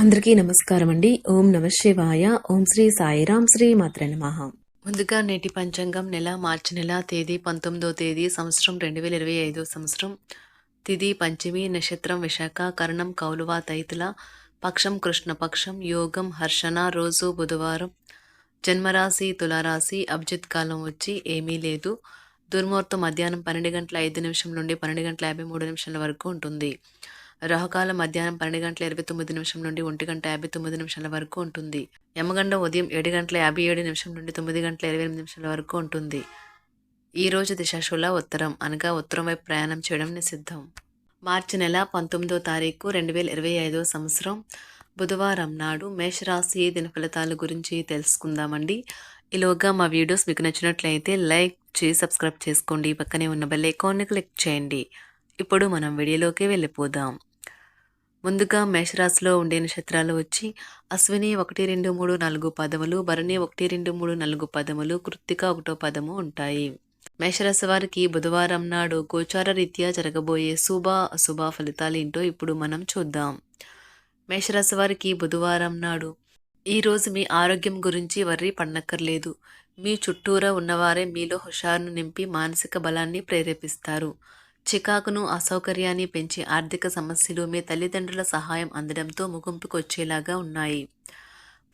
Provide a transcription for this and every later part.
అందరికీ నమస్కారం అండి ఓం నమ శివాయ. ఓం శ్రీ సాయిరాం శ్రీ మాత్ర నమః. ముందుగా నేటి పంచాంగం నెల మార్చి నెల తేదీ పంతొమ్మిదో తేదీ సంవత్సరం రెండు వేల ఇరవై ఐదో సంవత్సరం. తిది పంచమి నక్షత్రం విశాఖ కరణం కౌలువ తైతుల పక్షం కృష్ణపక్షం యోగం హర్షణ రోజు బుధవారం. జన్మరాశి తులారాశి అభిజిత్ కాలం వచ్చి ఏమీ లేదు. దుర్ముహూర్తం మధ్యాహ్నం పన్నెండు గంటల ఐదు నిమిషం నుండి పన్నెండు గంటల యాభై మూడు నిమిషాల వరకు ఉంటుంది. రాహుకాలం మధ్యాహ్నం పన్నెండు గంటల ఇరవై తొమ్మిది నిమిషం నుండి ఒంటి గంట యాభై తొమ్మిది నిమిషాల వరకు ఉంటుంది. యమగండ ఉదయం ఏడు గంటల యాభై ఏడు నిమిషం నుండి తొమ్మిది గంటల ఇరవై ఎనిమిది నిమిషాల వరకు ఉంటుంది. ఈ రోజు దిశాశుల ఉత్తరం. అనగా ఉత్తరం వైపు ప్రయాణం చేయడం నిషిద్ధం. మార్చి నెల పంతొమ్మిదో తారీఖు రెండు వేల ఇరవై ఐదో సంవత్సరం బుధవారం నాడు మేషరాశి దిన ఫలితాల గురించి తెలుసుకుందామండి. ఈలోగా మా వీడియోస్ మీకు నచ్చినట్లయితే లైక్ చేసి సబ్స్క్రైబ్ చేసుకోండి. పక్కనే ఉన్న బెల్ ఐకాన్ని క్లిక్ చేయండి. ఇప్పుడు మనం వీడియోలోకి వెళ్ళిపోదాం. ముందుగా మేషరాశిలో ఉండే నక్షత్రాలు వచ్చి అశ్విని ఒకటి రెండు మూడు నాలుగు పదములు భరణి ఒకటి రెండు మూడు నాలుగు పదములు కృత్తిక ఒకటో పదము ఉంటాయి. మేషరాశి వారికి బుధవారం నాడు గోచార రీత్యా జరగబోయే శుభ అశుభ ఫలితాలు ఏంటో ఇప్పుడు మనం చూద్దాం. మేషరాశి వారికి బుధవారం నాడు ఈరోజు మీ ఆరోగ్యం గురించి వర్రీ పడనక్కర్లేదు. మీ చుట్టూరా ఉన్నవారే మీలో హుషారును నింపి మానసిక బలాన్ని ప్రేరేపిస్తారు. చికాకును అసౌకర్యాన్ని పెంచి ఆర్థిక సమస్యలు మీ తల్లిదండ్రుల సహాయం అందడంతో ముగింపుకు వచ్చేలాగా ఉన్నాయి.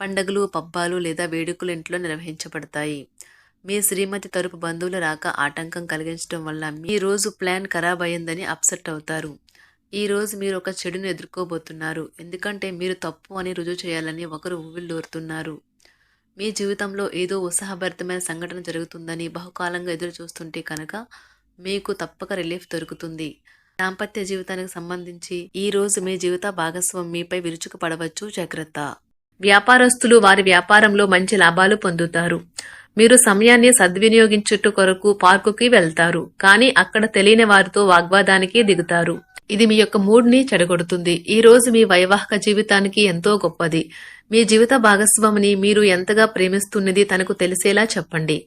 పండగలు పబ్బాలు లేదా వేడుకలు ఇంట్లో నిర్వహించబడతాయి. మీ శ్రీమతి తరపు బంధువుల రాక ఆటంకం కలిగించడం వల్ల మీ రోజు ప్లాన్ ఖరాబ్ అయిందని అప్సెట్ అవుతారు. ఈ రోజు మీరు ఒక చెడును ఎదుర్కోబోతున్నారు. ఎందుకంటే మీరు తప్పు అని రుజువు చేయాలని ఒకరు ఊవిళ్ళూరుతున్నారు మీ జీవితంలో ఏదో ఉత్సాహభరితమైన సంఘటన జరుగుతుందని బహుకాలంగా ఎదురు చూస్తుంటే కనుక మీకు తప్పక రిలీఫ్ దొరుకుతుంది. దాంపత్య జీవితానికి సంబంధించి ఈ రోజు మీ జీవిత భాగస్వామి మీపై విరుచుకు పడవచ్చు జాగ్రత్త. వ్యాపారస్తులు వారి వ్యాపారంలో మంచి లాభాలు పొందుతారు. మీరు సమయాన్ని సద్వినియోగించుట కొరకు పార్కుకి వెళ్తారు. కానీ అక్కడ తెలియని వారితో వాగ్వాదానికి దిగుతారు. ఇది మీ యొక్క మూడ్ని చెడగొడుతుంది. ఈ రోజు మీ వైవాహిక జీవితానికి ఎంతో గొప్పది. మీ జీవిత భాగస్వామిని మీరు ఎంతగా ప్రేమిస్తున్నది తనకు తెలిసేలా చెప్పండి.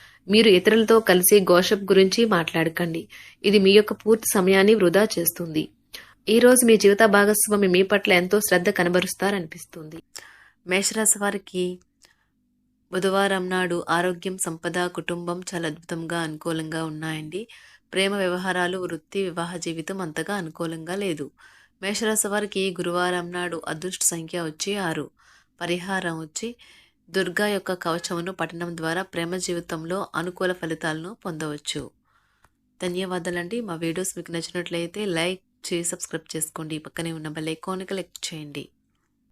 మీరు ఇతరులతో కలిసి గోషప్ గురించి మాట్లాడకండి. ఇది మీ యొక్క పూర్తి సమయాన్ని వృధా చేస్తుంది. ఈ రోజు మీ జీవిత భాగస్వామి మీ పట్ల ఎంతో శ్రద్ధ కనబరుస్తారనిపిస్తుంది. మేషరాశి వారికి బుధవారం నాడు ఆరోగ్యం సంపద కుటుంబం చాలా అద్భుతంగా అనుకూలంగా ఉన్నాయండి. ప్రేమ వ్యవహారాలు వృత్తి వివాహ జీవితం అంతగా అనుకూలంగా లేదు. మేషరాశి వారికి గురువారం నాడు అదృష్ట సంఖ్య వచ్చి ఆరు. పరిహారం వచ్చి దుర్గా యొక్క కవచమును పఠనం ద్వారా ప్రేమ జీవితంలో అనుకూల ఫలితాలను పొందవచ్చు. ధన్యవాదాలండి. మా వీడియోస్ మీకు నచ్చినట్లయితే లైక్ చేసి సబ్స్క్రైబ్ చేసుకోండి. పక్కనే ఉన్న బెల్ ఐకాన్ క్లిక్ చేయండి.